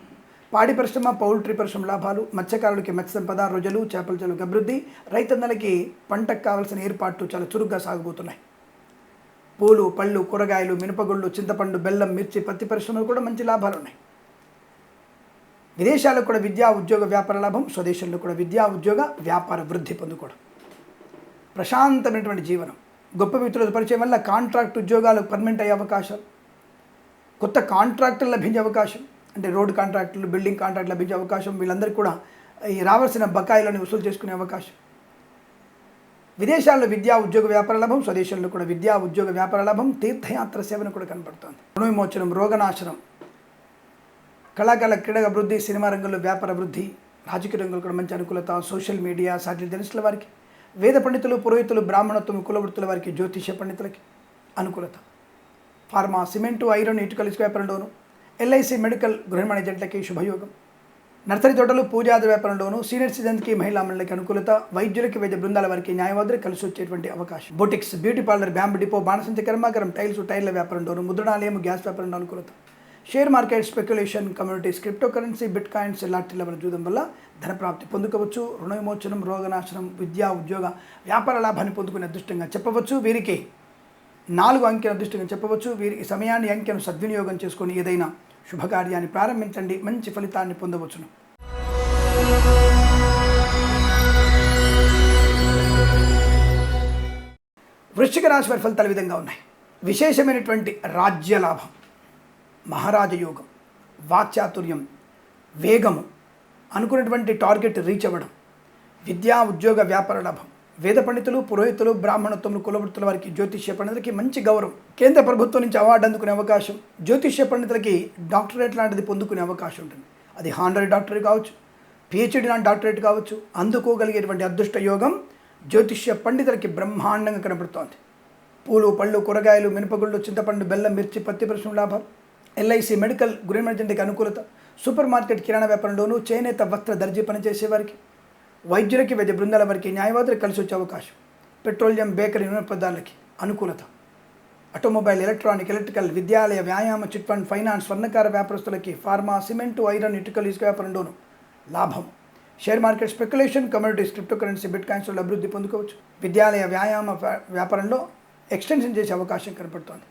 పాడి పరిశ్రమ పౌల్ట్రీ పరిశ్రమ లాభాలు మత్స్యకారులకి మత్స్య సంపద రొజలు చేపల చెరువుకి అభివృద్ధి రైతన్నలకి పంటకు కావాల్సిన ఏర్పాట్లు చాలా చురుగ్గా సాగుబోతున్నాయి పూలు పళ్ళు కూరగాయలు మినపగుళ్ళు చింతపండు బెల్లం మిర్చి పత్తి పరిశ్రమలు కూడా మంచి లాభాలు ఉన్నాయి. విదేశాల్లో కూడా విద్యా ఉద్యోగ వ్యాపార లాభం స్వదేశంలో కూడా విద్యా ఉద్యోగ వ్యాపార వృద్ధి పొందుకోవడం. ప్రశాంతమైనటువంటి జీవనం గొప్ప వ్యక్తులతో పరిచయం వల్ల కాంట్రాక్ట్ ఉద్యోగాలు పర్మనెంట్ అయ్యే అవకాశాలు కొత్త కాంట్రాక్టులు లభించే అవకాశం అంటే రోడ్డు కాంట్రాక్టులు బిల్డింగ్ కాంట్రాక్ట్ లభించే అవకాశం వీళ్ళందరికీ కూడా ఈ రావాల్సిన బకాయిలను వసూలు చేసుకునే అవకాశం. విదేశాల్లో విద్యా ఉద్యోగ వ్యాపార లాభం స్వదేశంలో కూడా విద్యా ఉద్యోగ వ్యాపార లాభం తీర్థయాత్ర సేవను కూడా కనపడుతోంది రుణ విమోచనం రోగనాశనం కళాకళ క్రీడా అభివృద్ధి సినిమా రంగంలో వ్యాపార అభివృద్ధి రాజకీయ రంగంలో కూడా మంచి అనుకూలత సోషల్ మీడియా సాటిలైట్ జర్నలిస్టుల వారికి వేద పండితులు పురోహితులు బ్రాహ్మణత్వం కులవృత్తుల వారికి జ్యోతిష పండితులకి అనుకూలత. ఫార్మా సిమెంటు ఐరన్ ఇటుకలు ఇసుక వ్యాపారంలోను ఎల్ఐసి మెడికల్ గృహ జంటలకి శుభయోగం. నర్సరీ తోటలు పూజాది వ్యాపారంలోను సీనియర్ సిటిజన్కి మహిళా మండలికి అనుకూలత వైద్యులకి వైద్య బృందాల వారికి న్యాయవాదులు కలిసి వచ్చేటువంటి అవకాశం. Boutiques beauty parlour bamboo depot బాణసంతి కర్మాకరం టైల్స్ టైర్ల వ్యాపారంలోను ముద్రణాలయం గ్యాస్ వ్యాపారంలో అనుకూలత. Share market speculation commodities cryptocurrency bitcoins లాంటి లెవెల్ చూడడం వల్ల ధన ప్రాప్తి పొందుకోవచ్చు రుణ విమోచనం రోగనాశనం విద్యా ఉద్యోగ వ్యాపార లాభాన్ని పొందుకునే అదృష్టంగా చెప్పవచ్చు వీరికి. నాలుగు అంకెల అదృష్టంగా చెప్పవచ్చు. వీరి ఈ సమయాన్ని అంకెను సద్వినియోగం చేసుకొని ఏదైనా శుభకార్యాన్ని ప్రారంభించండి. మంచి ఫలితాన్ని పొందవచ్చును. వృశ్చిక రాశి వారి ఫలితాలు విధంగా ఉన్నాయి. విశేషమైనటువంటి రాజ్యలాభం మహారాజయోగం వాక్చాతుర్యం వేగము అనుకున్నటువంటి టార్గెట్ రీచ్ అవ్వడం విద్యా ఉద్యోగ వ్యాపార లాభం వేద పండితులు పురోహితులు బ్రాహ్మణత్వములు కులవృత్తుల వారికి జ్యోతిష్య పండితులకి మంచి గౌరవం. కేంద్ర ప్రభుత్వం నుంచి అవార్డు అందుకునే అవకాశం జ్యోతిష్య పండితులకి డాక్టరేట్ లాంటిది పొందుకునే అవకాశం ఉంటుంది. అది హాండరీ డాక్టర్ కావచ్చు పిహెచ్డి లాంటి డాక్టరేట్ కావచ్చు అందుకోగలిగేటువంటి అదృష్ట యోగం జ్యోతిష్య పండితులకి బ్రహ్మాండంగా కనబడుతోంది. పూలు పళ్ళు కూరగాయలు మినపగుళ్ళు చింతపండు బెల్లం మిర్చి పత్తి పరిశ్రమ లాభాలు. ఎల్ఐసి మెడికల్ గురిమర్జెంట్కి అనుకూలత. సూపర్ మార్కెట్ కిరాణా వ్యాపారంలోనూ చేనేత వస్త్ర దర్జీ పనిచేసేవారికి. వైద్యులకి వైద్య బృందాల వారికి న్యాయవాదులకు కలిసి వచ్చే అవకాశం. పెట్రోలియం బేకరీ నూనె పదార్థాలకి అనుకూలత. ఆటోమొబైల్ ఎలక్ట్రానిక్ ఎలక్ట్రికల్ విద్యాలయ వ్యాయామ చిట్ ఫండ్ ఫైనాన్స్ స్వర్ణకార వ్యాపారస్తులకి ఫార్మా సిమెంటు ఐరన్ ఇటుకలు ఇసుక వ్యాపారంలోను లాభం. Share market speculation commodities cryptocurrency bit కాయిన్స్లో అభివృద్ధి పొందుకోవచ్చు. విద్యాలయ వ్యాయామ వ్యాపారంలో ఎక్స్టెన్షన్ చేసే అవకాశం కనపడుతోంది.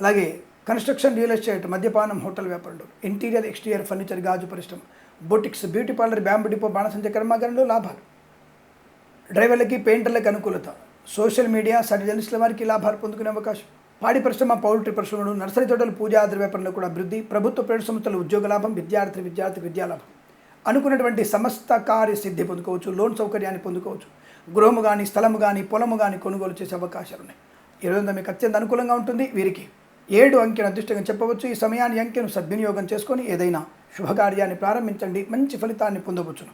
అలాగే కన్స్ట్రక్షన్ రియల్ ఎస్టేట్ మద్యపానం హోటల్ వ్యాపారంలో ఇంటీరియర్ ఎక్స్టీరియర్ ఫర్నిచర్ గాజు పరిశ్రమ boutiques beauty parlour bamboo depot బాణసంచ కర్మాగారంలో లాభాలు. డ్రైవర్లకి పెయింటర్లకు అనుకూలత. సోషల్ మీడియా సర్జలిస్టుల వారికి లాభాలు పొందుకునే అవకాశం. పాడి పరిశ్రమ పౌల్ట్రీ పరిశ్రమలు నర్సరీ తోటలు పూజా ఆధార వ్యాపారంలో కూడా అభివృద్ధి ప్రభుత్వ ప్రైవేట్ సంస్థల ఉద్యోగ లాభం విద్యార్థి విద్యార్థి విద్యా లాభం. అనుకున్నటువంటి సమస్త కార్య సిద్ధి పొందుకోవచ్చు లోన్ సౌకర్యాన్ని పొందుకోవచ్చు. గృహము కానీ స్థలము కానీ పొలము కానీ కొనుగోలు చేసే అవకాశాలు ఉన్నాయి. ఈ రోజు మీకు అత్యంత అనుకూలంగా ఉంటుంది. వీరికి ఏడు అంకెను అదృష్టంగా చెప్పవచ్చు. ఈ సమయాన్ని అంకెను సద్వినియోగం చేసుకొని ఏదైనా శుభకార్యాన్ని ప్రారంభించండి మంచి ఫలితాన్ని పొందవచ్చును.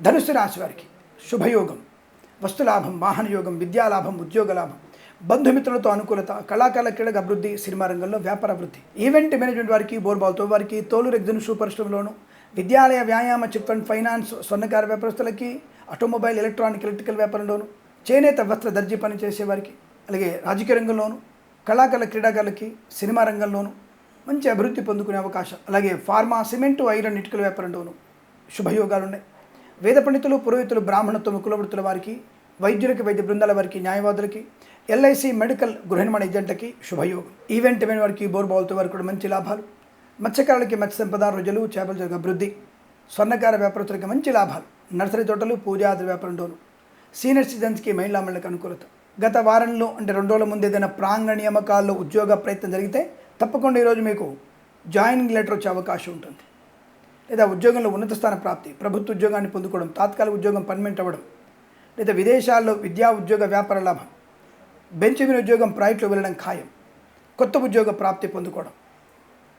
ధనుసు రాశి వారికి శుభయోగం వస్తులాభం వాహనయోగం విద్యాలాభం ఉద్యోగ లాభం బంధుమిత్రులతో అనుకూలత కళాకారుల క్రీడకు అభివృద్ధి సినిమా రంగంలో వ్యాపార అభివృద్ధి. ఈవెంట్ మేనేజ్మెంట్ వారికి బోర్బాల్తో వారికి తోలు రెగ్జన్ షూ పరిశ్రమలోను విద్యాలయ వ్యాయామ చిట్ ఫండ్ ఫైనాన్స్ స్వర్ణకార వ్యాపారస్తులకి ఆటోమొబైల్ ఎలక్ట్రానిక్ ఎలక్ట్రికల్ వ్యాపారంలోను చేనేత వస్త్ర దర్జీ పని చేసేవారికి అలాగే రాజకీయ రంగంలోను కళాకారుల క్రీడాకారులకి సినిమా రంగంలోను మంచి అభివృద్ధి పొందుకునే అవకాశం. అలాగే ఫార్మా సిమెంటు ఐరన్ ఇటుకల వ్యాపారంలోను శుభయోగాలు ఉన్నాయి వేద పండితులు పురోహితులు బ్రాహ్మణత్వం కులవృత్తుల వారికి వైద్యులకి వైద్య బృందాల వారికి న్యాయవాదులకి ఎల్ఐసి మెడికల్ గృహిణమణ ఏజెంట్లకి శుభయోగం. ఈవెంట్ ఇవెంట్ వారికి బోర్బావులతో వారికి కూడా మంచి లాభాలు. మత్స్యకారులకి మత్స్య సంపద రొయ్యలు చేపల జరుగు అభివృద్ధి స్వర్ణకార వ్యాపారస్తులకి మంచి లాభాలు. నర్సరీ తోటలు పూజాది వ్యాపారంలోను. సీనియర్ సిటిజన్స్కి మహిళా మండలికి అనుకూలత. గత వారంలో అంటే రెండు రోజుల ముందు ఏదైనా ప్రాంగణ నియామకాల్లో ఉద్యోగ ప్రయత్నం జరిగితే తప్పకుండా ఈరోజు మీకు జాయినింగ్ లెటర్ వచ్చే అవకాశం ఉంటుంది. లేదా ఉద్యోగంలో ఉన్నత స్థాన ప్రాప్తి ప్రభుత్వ ఉద్యోగాన్ని పొందుకోవడం తాత్కాలిక ఉద్యోగం పర్మనెంట్ అవ్వడం లేదా విదేశాల్లో విద్యా ఉద్యోగ వ్యాపార లాభం బెంచ్ మీద ఉద్యోగం ప్రైవేట్లో వెళ్ళడం ఖాయం కొత్త ఉద్యోగ ప్రాప్తి పొందుకోవడం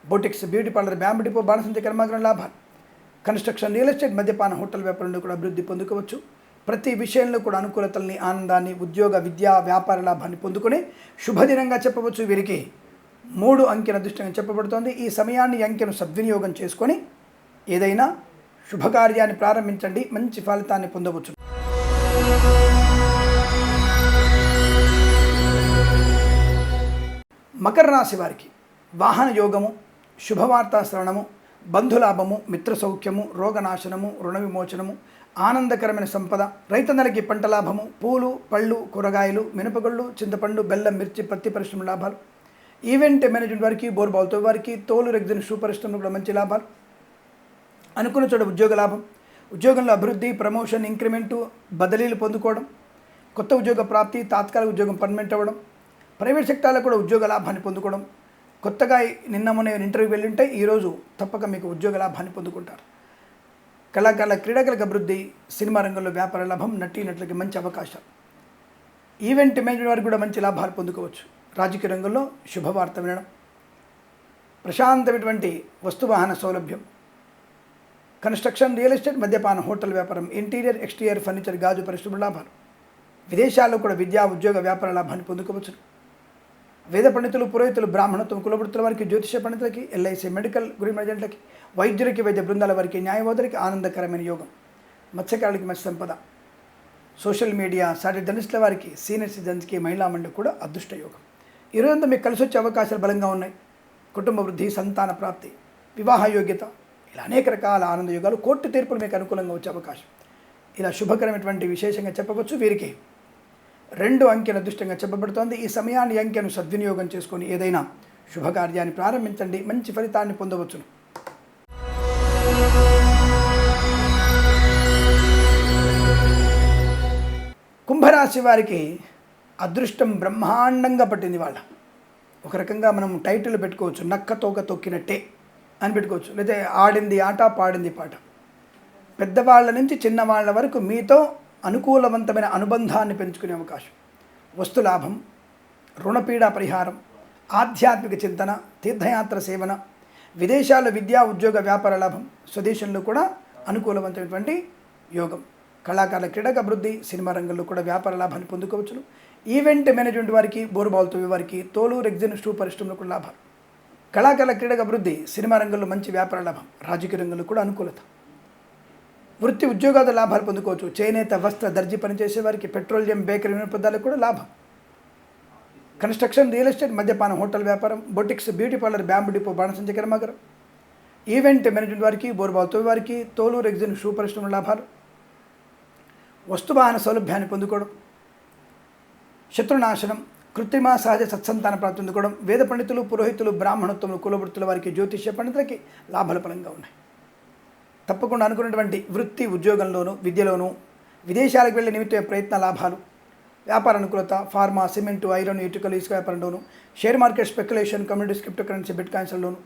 boutiques beauty parlour bamboo depot బాణసంచ కర్మాగారం లాభాలు కన్స్ట్రక్షన్ రియల్ ఎస్టేట్ మద్యపాన హోటల్ వ్యాపారంలో కూడా అభివృద్ధి పొందుకోవచ్చు. ప్రతి విషయంలో కూడా అనుకూలతల్ని ఆనందాన్ని ఉద్యోగ విద్యా వ్యాపార లాభాన్ని పొందుకొని శుభదినంగా చెప్పవచ్చు వీరికి. మూడు అంకెల అదృష్టంగా చెప్పబడుతోంది. ఈ సమయాన్ని అంకెను సద్వినియోగం చేసుకొని ఏదైనా శుభకార్యాన్ని ప్రారంభించండి. మంచి ఫలితాన్ని పొందవచ్చు. మకర రాశి వారికి వాహన యోగము శుభవార్తా శ్రవణము బంధులాభము మిత్ర సౌఖ్యము రోగనాశనము రుణ విమోచనము ఆనందకరమైన సంపద. రైతన్నలకి పంట లాభము. పూలు పళ్ళు కూరగాయలు మినపగుళ్ళు చింతపండు బెల్లం మిర్చి పత్తి పరిశ్రమ లాభాలు. ఈవెంట్ మేనేజ్మెంట్ వారికి బోర్బాల్తో వారికి తోలు రెగ్జిన్ షూ పరిశ్రమలు కూడా మంచి లాభాలు. అనుకున్న చోట ఉద్యోగ లాభం. ఉద్యోగంలో అభివృద్ధి ప్రమోషన్ ఇంక్రిమెంటు బదిలీలు పొందుకోవడం. కొత్త ఉద్యోగ ప్రాప్తి తాత్కాలిక ఉద్యోగం పర్మనెంట్ అవ్వడం. ప్రైవేట్ సెక్టార్లో కూడా ఉద్యోగ లాభాన్ని పొందుకోవడం. కొత్తగా నిన్న మొన్న ఇంటర్వ్యూ వెళ్ళుంటే ఈరోజు తప్పక మీకు ఉద్యోగ లాభాన్ని పొందుకుంటారు. కళాకారుల క్రీడాకారులకు అభివృద్ధి సినిమా రంగంలో వ్యాపార లాభం నటీ నటులకి మంచి అవకాశాలు ఈవెంట్ మేనేజ్మెంట్ వారికి కూడా మంచి లాభాలు పొందుకోవచ్చు. రాజకీయ రంగంలో శుభవార్త వినడం. ప్రశాంతమైనటువంటి వస్తువాహన సౌలభ్యం. కన్స్ట్రక్షన్ రియల్ ఎస్టేట్ మద్యపాన హోటల్ వ్యాపారం ఇంటీరియర్ ఎక్స్టీరియర్ ఫర్నిచర్ గాజు పరిశ్రమ లాభాలు. విదేశాల్లో కూడా విద్యా ఉద్యోగ వ్యాపార లాభాన్ని పొందుకోవచ్చు వేద పండితులు పురోహితులు బ్రాహ్మణత్వం కులవృత్తుల వారికి జ్యోతిష పండితులకి ఎల్ఐసి మెడికల్ గురి ఏజెంట్లకి వైద్యులకి వైద్య బృందాల వారికి న్యాయవాదులకి ఆనందకరమైన యోగం. మత్స్యకారులకి మత్స్య సంపద సోషల్ మీడియా సాటి జర్నలిస్టుల వారికి సీనియర్ సిటిజన్స్కి మహిళా మండలి కూడా అదృష్ట యోగం. ఈరోజంతా మీకు కలిసి వచ్చే అవకాశాలు బలంగా ఉన్నాయి. కుటుంబ వృద్ధి సంతాన ప్రాప్తి వివాహ యోగ్యత ఇలా అనేక రకాల ఆనంద యోగాలు కోర్టు తీర్పులు మీకు అనుకూలంగా వచ్చే అవకాశం. ఇలా శుభకరమైనటువంటి విశేషంగా చెప్పవచ్చు. వీరికి రెండు అంకెల అదృష్టంగా చెప్పబడుతోంది. ఈ సమయాన్ని అంకెను సద్వినియోగం చేసుకొని ఏదైనా శుభకార్యాన్ని ప్రారంభించండి. మంచి ఫలితాన్ని పొందవచ్చును. కుంభరాశి వారికి అదృష్టం బ్రహ్మాండంగా పట్టింది వాళ్ళ. ఒక రకంగా మనం టైటిల్ పెట్టుకోవచ్చు. నక్క తోక తొక్కినట్టే అని పెట్టుకోవచ్చు. లేదా ఆడింది ఆట పాడింది పాట. పెద్దవాళ్ళ నుంచి చిన్నవాళ్ళ వరకు మీతో అనుకూలవంతమైన అనుబంధాన్ని పెంచుకునే అవకాశం. వస్తులాభం రుణపీడ పరిహారం ఆధ్యాత్మిక చింతన తీర్థయాత్ర సేవన విదేశాల్లో విద్యా ఉద్యోగ వ్యాపార లాభం స్వదేశంలో కూడా అనుకూలవంతమైనటువంటి యోగం. కళాకారుల క్రీడక అభివృద్ధి సినిమా రంగంలో కూడా వ్యాపార లాభాన్ని పొందుకోవచ్చును. ఈవెంట్ మేనేజ్మెంట్ వారికి బోరుబాల్ వారికి తోలు రెగ్జిన్ స్టూ పరిశ్రమలో కూడా లాభాలు. కళాకారుల క్రీడక అభివృద్ధి సినిమా రంగంలో మంచి వ్యాపార లాభం రాజకీయ రంగంలో కూడా అనుకూలత. వృత్తి ఉద్యోగాల లాభాలు పొందుకోవచ్చు. చేనేత వస్త్ర దర్జీ పనిచేసే వారికి పెట్రోలియం బేకరీ వినియోగదారులకు కూడా లాభం. కన్స్ట్రక్షన్ రియల్ ఎస్టేట్ మద్యపానం హోటల్ వ్యాపారం boutiques beauty parlour bamboo depot బాణసంచ కర్మాగారం. ఈవెంట్ మేనేజ్మెంట్ వారికి బోర్బాతో వారికి తోలు రెగ్జిన్ షూ పరిశ్రమ లాభాలు. వస్తువాహన సౌలభ్యాన్ని పొందుకోవడం. శత్రునాశనం కృత్రిమ సహజ సత్సంతాన ప్రాప్తి పొందుకోవడం. వేద పండితులు పురోహితులు బ్రాహ్మణత్వములు కులవృత్తుల వారికి జ్యోతిష్య పండితులకి లాభాల పరంగా ఉన్నాయి. తప్పకుండా అనుకున్నటువంటి వృత్తి ఉద్యోగంలోనూ విద్యలోనూ విదేశాలకు వెళ్ళే నిమిత్తమే ప్రయత్న లాభాలు వ్యాపార అనుకూలత ఫార్మా సిమెంటు ఐరన్ ఇటుకలు ఇసుక వ్యాపారంలోను share market speculation commodity cryptocurrency bit కాయిన్స్లోను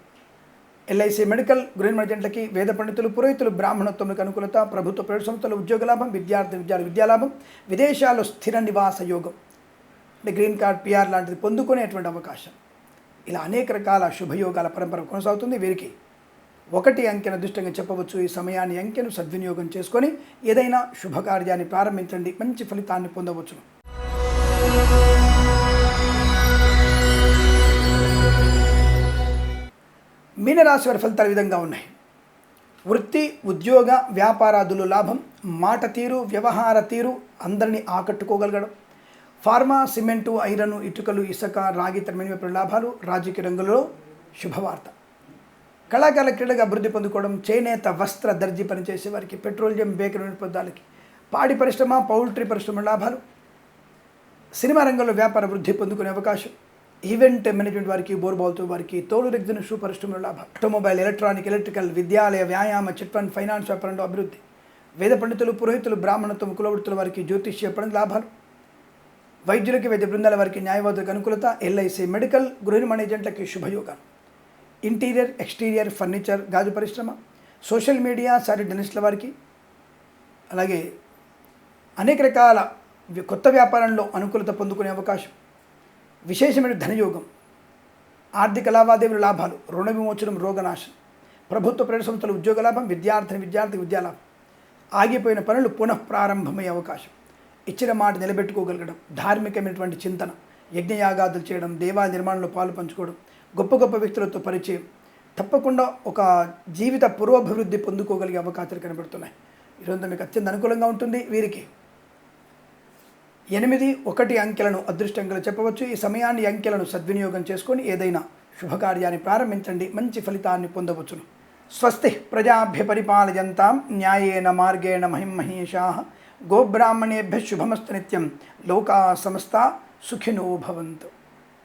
ఎల్ఐసి మెడికల్ గ్రీన్ మర్జెంట్లకి వేద పండితులు పురోహితులు బ్రాహ్మణత్వములకు అనుకూలత ప్రభుత్వ ప్రైవేట్ సంస్థల ఉద్యోగ లాభం విద్యార్థి విద్యార్థి విద్యాలాభం విదేశాల్లో స్థిర నివాస యోగం. అంటే గ్రీన్ కార్డ్ పిఆర్ లాంటిది పొందుకునేటువంటి అవకాశం. ఇలా అనేక రకాల శుభయోగాల పరంపర కొనసాగుతుంది. వీరికి ఒకటి అంకెను అదృష్టంగా చెప్పవచ్చు. ఈ సమయాన్ని అంకెను సద్వినియోగం చేసుకొని ఏదైనా శుభకార్యాన్ని ప్రారంభించండి. మంచి ఫలితాన్ని పొందవచ్చును. మీనరాశి వారి ఫలితాలు విధంగా ఉన్నాయి. వృత్తి ఉద్యోగ వ్యాపారాదులు లాభం మాట తీరు వ్యవహార తీరు అందరినీ ఆకట్టుకోగలగడం. ఫార్మా సిమెంటు ఐరన్ ఇటుకలు ఇసుక రాగి తరమైన లాభాలు రాజకీయ రంగంలో శుభవార్త. కళాకాల క్రీడగా అభివృద్ధి పొందుకోవడం చేనేత వస్త్ర దర్జీ పనిచేసే వారికి పెట్రోలియం బేకరీ పదార్థాలకి పాడి పరిశ్రమ పౌల్ట్రీ పరిశ్రమ లాభాలు. సినిమా రంగంలో వ్యాపార వృద్ధి పొందుకునే అవకాశం. ఈవెంట్ మేనేజ్మెంట్ వారికి బోర్బాల్తో వారికి తోలు రెగ్జిన్ షూ పరిశ్రమల లాభం. ఆటోమొబైల్ ఎలక్ట్రానిక్ ఎలక్ట్రికల్ విద్యాలయ వ్యాయామ చిట్ ఫండ్ ఫైనాన్స్ వ్యాపారంలో అభివృద్ధి. వేద పండితులు పురోహితులు బ్రాహ్మణత్వం కులవృత్తుల వారికి జ్యోతిష్య చెప్పడం లాభాలు. వైద్యులకి వైద్య బృందాల వారికి న్యాయవాదులకు అనుకూలత. ఎల్ఐసి మెడికల్ గృహ మేనేజెంట్లకి శుభయోగాలు. ఇంటీరియర్ ఎక్స్టీరియర్ ఫర్నిచర్ గాజు పరిశ్రమ సోషల్ మీడియా సారీ డెనిస్ట్ల వారికి. అలాగే అనేక రకాల కొత్త వ్యాపారంలో అనుకూలత పొందుకునే అవకాశం. విశేషమైన ధనయోగం ఆర్థిక లావాదేవీల లాభాలు రుణ విమోచనం రోగనాశం ప్రభుత్వ ప్రైవేట్ సంస్థల ఉద్యోగ లాభం విద్యార్థిని విద్యార్థి విద్యాలాభం ఆగిపోయిన పనులు పునః ప్రారంభమయ్యే అవకాశం. ఇచ్చిన మాట నిలబెట్టుకోగలగడం ధార్మికమైనటువంటి చింతన యజ్ఞయాగాదులు చేయడం దేవాలయ నిర్మాణంలో పాలు పంచుకోవడం గొప్ప గొప్ప వ్యక్తులతో పరిచయం. తప్పకుండా ఒక జీవిత పూర్వాభివృద్ధి పొందుకోగలిగే అవకాశాలు కనబడుతున్నాయి. ఈరోజు మీకు అత్యంత అనుకూలంగా ఉంటుంది. వీరికి ఎనిమిది ఒకటి అంకెలను అదృష్టంగా చెప్పవచ్చు. ఈ సమయాన్ని అంకెలను సద్వినియోగం చేసుకొని ఏదైనా శుభకార్యాన్ని ప్రారంభించండి. మంచి ఫలితాన్ని పొందవచ్చును. స్వస్తి ప్రజాభ్య పరిపాలయంతాం న్యాయేన మార్గేణ మహిమహేషా గోబ్రాహ్మణేభ్య శుభమస్తు నిత్యం లోకా సమస్త సుఖినో భవంతు.